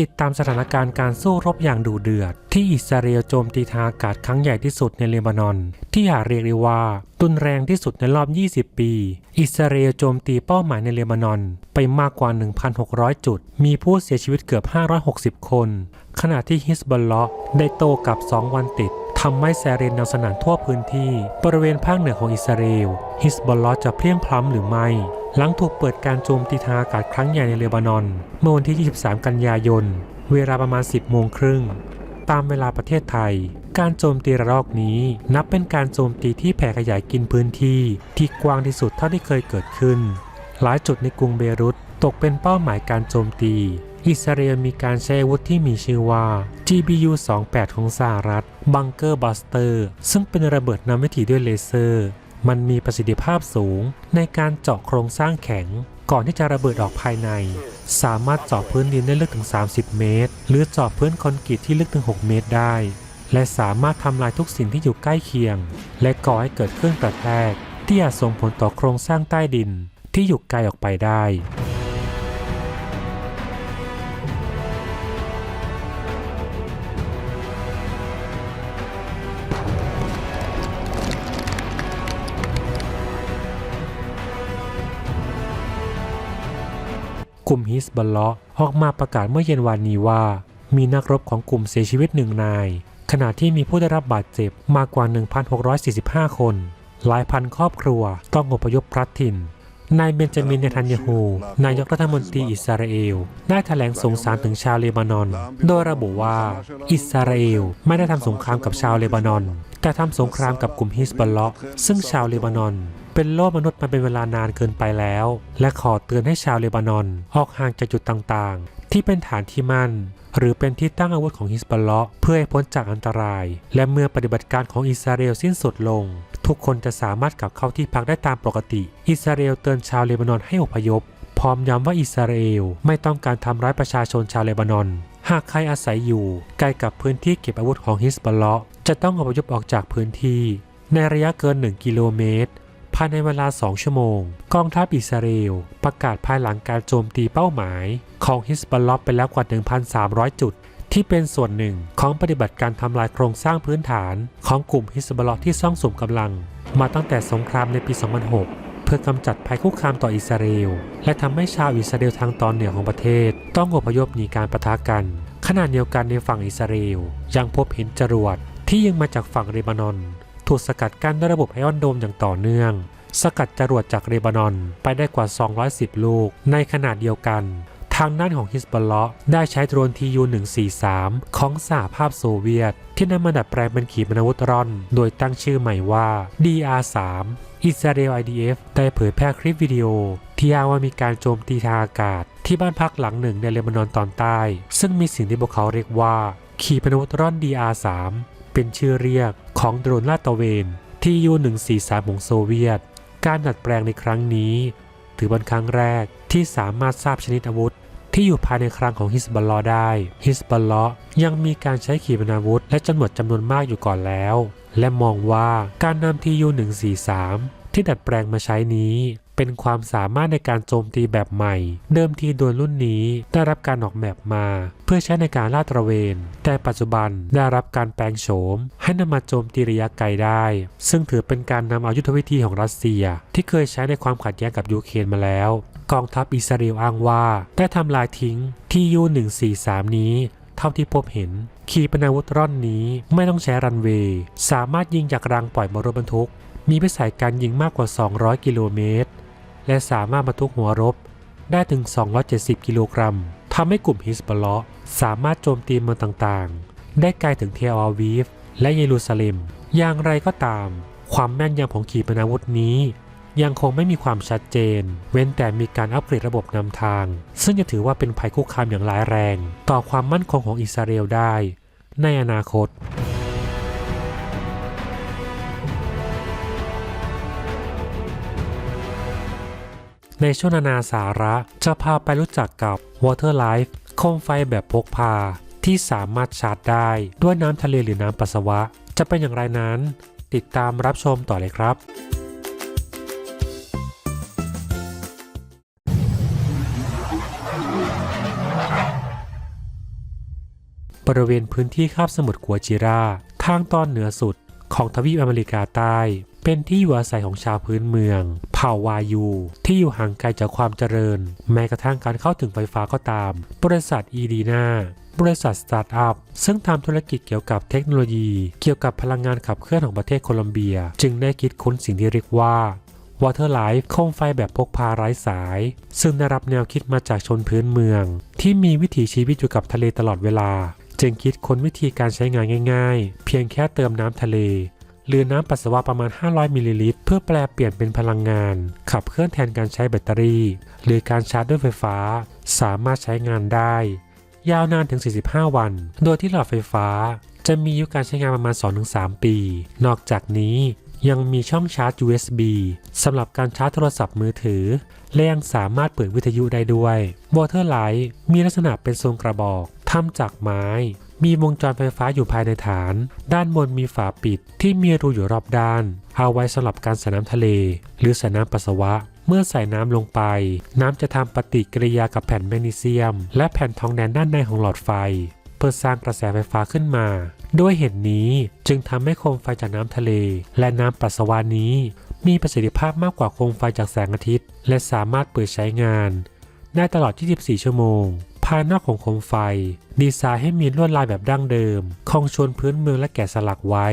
ติดตามสถานการณ์การสู้รบอย่างดุเดือด ที่อิสราเอลโจมตีทางอากาศครั้งใหญ่ที่สุดในเลบานอน ที่อาจเรียกได้ว่ารุนแรงที่สุดในรอบ 20 ปี อิสราเอลโจมตีเป้าหมายในเลบานอน ไปมากกว่า 1,600 จุด มีผู้เสียชีวิตเกือบ 560 คน ขณะที่ฮิสบอลเลาะห์ได้โตกับ 2 วันติดทำให้แซเรนแนวสนานทั่วพื้นที่ บริเวณภาคเหนือของอิสราเอล ฮิสบอลลาะห์จะเพลียงพล้ำหรือไม่ หลังถูกเปิดการโจมตีทางอากาศครั้งใหญ่ในเลบานอน เมื่อวันที่ 23 กันยายน เวลาประมาณ 10 โมงครึ่ง ตามเวลาประเทศไทย การโจมตีระลอกนี้ นับเป็นการโจมตีที่แผ่ขยายกินพื้นที่ ที่กว้างที่สุดเท่าที่เคยเกิดขึ้น หลายจุดในกรุงเบรุตตกเป็นเป้าหมายการโจมตี อิสราเอลมีการใช้อาวุธที่มีชื่อว่า GBU-28 ของสหรัฐ บังเกอร์บัสเตอร์ ซึ่งเป็นระเบิดนำวิถีด้วยเลเซอร์ มันมีประสิทธิภาพสูง ในการเจาะโครงสร้างแข็ง ก่อนที่จะระเบิดออกภายใน สามารถเจาะพื้นดินได้ลึกถึง 30 เมตร หรือเจาะพื้นคอนกรีตที่ลึกถึง 6 เมตรได้ และสามารถทำลายทุกสิ่งที่อยู่ใกล้เคียง และก่อให้เกิดเครื่องกระแทกที่อาจส่งผลต่อโครงสร้างใต้ดินที่อยู่ไกลออกไปได้ กลุ่มฮิสบอลเลาะห์ออกมาประกาศเมื่อเย็นวานนี้ว่า มีนักรบของกลุ่มเสียชีวิตหนึ่งนาย ขณะที่มีผู้ได้รับบาดเจ็บมากกว่า 1,645 คน หลายพันครอบครัวต้องอพยพพลัดถิ่นนายเบนจามินเนทันยาฮู นายกรัฐมนตรีอิสราเอล ได้แถลงสงสารถึงชาวเลบานอน โดยระบุว่า อิสราเอลไม่ได้ทำสงครามกับชาวเลบานอน แต่ทำสงครามกับกลุ่มฮิสบอลเลาะซึ่งชาวเลบานอน เป็นโลกมนุษย์มาเป็นเวลานานเกินไปแล้ว และขอเตือนให้ชาวเลบานอน ออกห่างจากจุดต่างๆ ที่เป็นฐานที่มั่น หรือเป็นที่ตั้งอาวุธของฮิสบอลเลาะห์เพื่อให้พ้นจากอันตราย และเมื่อปฏิบัติการของอิสราเอลสิ้นสุดลง ทุกคนจะสามารถกลับเข้าที่พักได้ตามปกติ อิสราเอลเตือนชาวเลบานอนให้อพยพ พร้อมย้ำว่าอิสราเอลไม่ต้องการทำร้ายประชาชนชาวเลบานอนหากใครอาศัยอยู่ใกล้กับพื้นที่เก็บอาวุธของฮิสบอลเลาะห์จะต้องอพยพออกจากพื้นที่ ในระยะเกิน 1 กิโลเมตร ภายในเวลา 2 ชั่วโมง กองทัพอิสราเอล ประกาศภายหลังการโจมตีเป้าหมาย ของฮิสบอลลาะห์ไปแล้วกว่า 1,300 จุด ที่เป็นส่วนหนึ่งของปฏิบัติการทำลายโครงสร้างพื้นฐาน ของกลุ่มฮิสบอลลาะห์ที่ซ่องสุมกำลัง มาตั้งแต่สงครามในปี 2006เพื่อกำจัดภัยคุกคามต่ออิสราเอล และทำให้ชาวอิสราเอลทางตอนเหนือของประเทศ ต้องอพยพหนีการประทะกัน ขณะเดียวกันในฝั่งอิสราเอลยังพบเห็นจรวดที่ยิงมาจากฝั่งเลบานอน ถูกสกัดกั้นด้วยระบบไอออนโดมอย่างต่อเนื่อง สกัดจรวดจากเลบานอนไปได้กว่า 210 ลูก ในขณะเดียวกัน ทางด้านของฮิสบอลเลาะห์ได้ใช้โดรน TU-143 ของสหภาพโซเวียต ที่นำมาดัดแปลงเป็นขีปนาวุธร่อน โดยตั้งชื่อใหม่ว่า DR-3 อิสราเอล IDF ได้เผยแพร่คลิปวิดีโอ ที่อ้างว่ามีการโจมตีทางอากาศ ที่บ้านพักหลังหนึ่งในเลบานอนตอนใต้ ซึ่งมีสิ่งที่พวกเขาเรียกว่า ขีปนาวุธร่อน DR-3 เป็นชื่อเรียก ของโดรนลาดตระเวนทียู143ของโซเวียต การดัดแปลงในครั้งนี้ ถือเป็นครั้งแรกที่สามารถทราบชนิดอาวุธ ที่อยู่ภายในคลังของฮิสบัลลอได้ ฮิสบัลลอยังมีการใช้ขีปนาวุธ และจำนวนจำนวนมากอยู่ก่อนแล้ว และมองว่าการนำทียู143ที่ดัดแปลงมาใช้นี้ เป็นความสามารถในการโจมตีแบบใหม่ เดิมทีโดรนรุ่นนี้ได้รับการออกแบบมา เพื่อใช้ในการลาดตระเวน แต่ปัจจุบันได้รับการแปลงโฉม ให้นำมาโจมตีระยะไกลได้ ซึ่งถือเป็นการนำเอายุทธวิธีของรัสเซีย ที่เคยใช้ในความขัดแย้งกับยูเครนมาแล้ว กองทัพอิสราเอลอ้างว่าได้ทำลายทิ้งที่ยู143 นี้เท่าที่พบเห็นขีปนาวุธร่อนนี้ไม่ต้องใช้รันเวย์สามารถยิงจากรังปล่อยมรถบรรทุก มีวิสัยการยิงมากกว่า 200 กิโลเมตร และสามารถบรรทุกหัวรบได้ถึง 270 กิโลกรัมทำให้กลุ่มฮิสบอลเลาะห์สามารถโจมตีเมืองต่างๆ ได้ไกลถึงเทลอาวีฟและเยรูซาเล็ม อย่างไรก็ตาม ความแม่นยำของขีปนาวุธนี้ ยังคงไม่มีความชัดเจน เว้นแต่มีการอัปเกรดระบบนำทาง ซึ่งจะถือว่าเป็นภัยคุกคามอย่างร้ายแรง ต่อความมั่นคงของอิสราเอลได้ ในอนาคต ในช่วงนานาสาระจะพาไปรู้จักกับ Water Life โคมไฟแบบพกพา ที่สามารถชาร์จได้ด้วยน้ำทะเลหรือน้ำปัสสาวะ จะเป็นอย่างไรนั้น ติดตามรับชมต่อเลยครับ บริเวณพื้นที่คาบสมุทรกัวจิรา ทางตอนเหนือสุดของทวีปอเมริกาใต้ เป็นที่อยู่อาศัยของชาวพื้นเมือง เผ่าวายู ที่อยู่ห่างไกลจากความเจริญ แม้กระทั่งการเข้าถึงไฟฟ้าก็ตาม บริษัทอีดีนาบริษัทสตาร์ทอัพซึ่งทำธุรกิจเกี่ยวกับเทคโนโลยี เกี่ยวกับพลังงานขับเคลื่อนของประเทศโคลอมเบีย จึงได้คิดค้นสิ่งที่เรียกว่า Water Life โคมไฟแบบพกพาไร้สาย ซึ่งได้รับแนวคิดมาจากชนพื้นเมือง ที่มีวิถีชีวิตอยู่กับทะเลตลอดเวลา จึงคิดค้นวิธีการใช้งานง่าย ๆ เพียงแค่เติมน้ำทะเล หรือน้ำปัสสาวะประมาณ 500มิลลิลิตรเพื่อแปลเปลี่ยนเป็นพลังงาน ขับเคลื่อนแทนการใช้แบตเตอรี่ หรือการชาร์จด้วยไฟฟ้า สามารถใช้งานได้ ยาวนานถึง 45 วัน โดยที่หลอดไฟฟ้า จะมีอายุการใช้งานประมาณ 2-3 ปี นอกจากนี้ยังมีช่องชาร์จ USB สำหรับการชาร์จโทรศัพท์มือถือ และยังสามารถเปิดวิทยุได้ด้วย Water Light มีลักษณะเป็นทรงกระบอกทำจากไม้ มีวงจรไฟฟ้าอยู่ภายในฐาน ด้านบนมีฝาปิดที่มีรูอยู่รอบด้าน เอาไว้สำหรับการใส่น้ำทะเล หรือใส่น้ำปัสสาวะ เมื่อใส่น้ำลงไป น้ำจะทำปฏิกิริยากับแผ่นแมกนีเซียม และแผ่นทองแดงด้านในของหลอดไฟ เพื่อสร้างกระแสไฟฟ้าขึ้นมา ด้วยเหตุนี้จึงทำให้โคมไฟจากน้ำทะเล และน้ำปัสสาวะนี้ มีประสิทธิภาพมากกว่าโคมไฟจากแสงอาทิตย์ และสามารถเปิดใช้งาน ได้ตลอด 24 ชั่วโมง ภายนอกของโคมไฟ ดีไซน์ให้มีลวดลายแบบดั้งเดิมคงชวนพื้นเมืองและแกะสลักไว้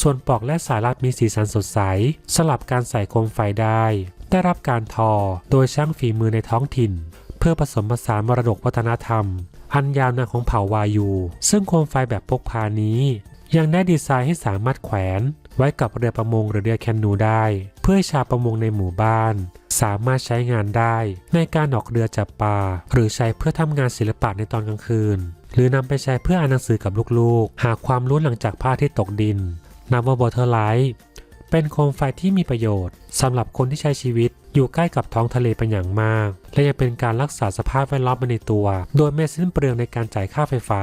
ส่วนปลอกและสายรัดมีสีสันสดใส สลับการใส่โคมไฟได้ ได้รับการทอโดยช่างฝีมือในท้องถิ่น เพื่อผสมผสานมรดกวัฒนธรรม อันยาวนานของเผ่าวายู ซึ่งโคมไฟแบบพกพานี้ ยังได้ดีไซน์ให้สามารถแขวน ไว้กับเรือประมงหรือเรือแคนูได้ เพื่อให้ชาวประมงในหมู่บ้าน สามารถใช้งานได้ในการออกเรือจับปลาหรือใช้เพื่อทำงานศิลปะในตอนกลางคืน หรือนำไปใช้เพื่ออ่านหนังสือกับลูกๆ หาความรู้หลังจากพระอาที่ตกดินนับว่า Water Light เป็นโคมไฟที่มีประโยชน์สำหรับคนที่ใช้ชีวิตอยู่ใกล้กับท้องทะเลเป็นอย่างมาก และยังเป็นการรักษาสภาพแวดล้อมไปในตัว โดยไม่สิ้นเปลืองในการจ่ายค่าไฟฟ้า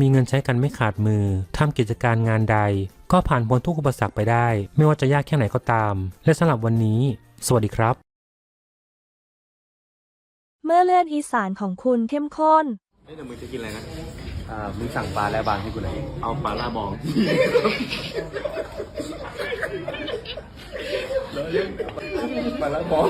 มีเงินใช้กันไม่ขาดมือทำกิจการงานใด ก็ผ่านพ้นทุกอุปสรรคไปได้ ไม่ว่าจะยากแค่ไหนก็ตาม และสำหรับวันนี้ สวัสดีครับ เมื่อเลือดอีสานของคุณเข้มข้น เฮ้ยแต่มึงจะกินอะไรนะ อ่ามึงสั่งปลาแล้วบางให้กูหน่อยเอาปลาล่าบอง ปลาล่าบอง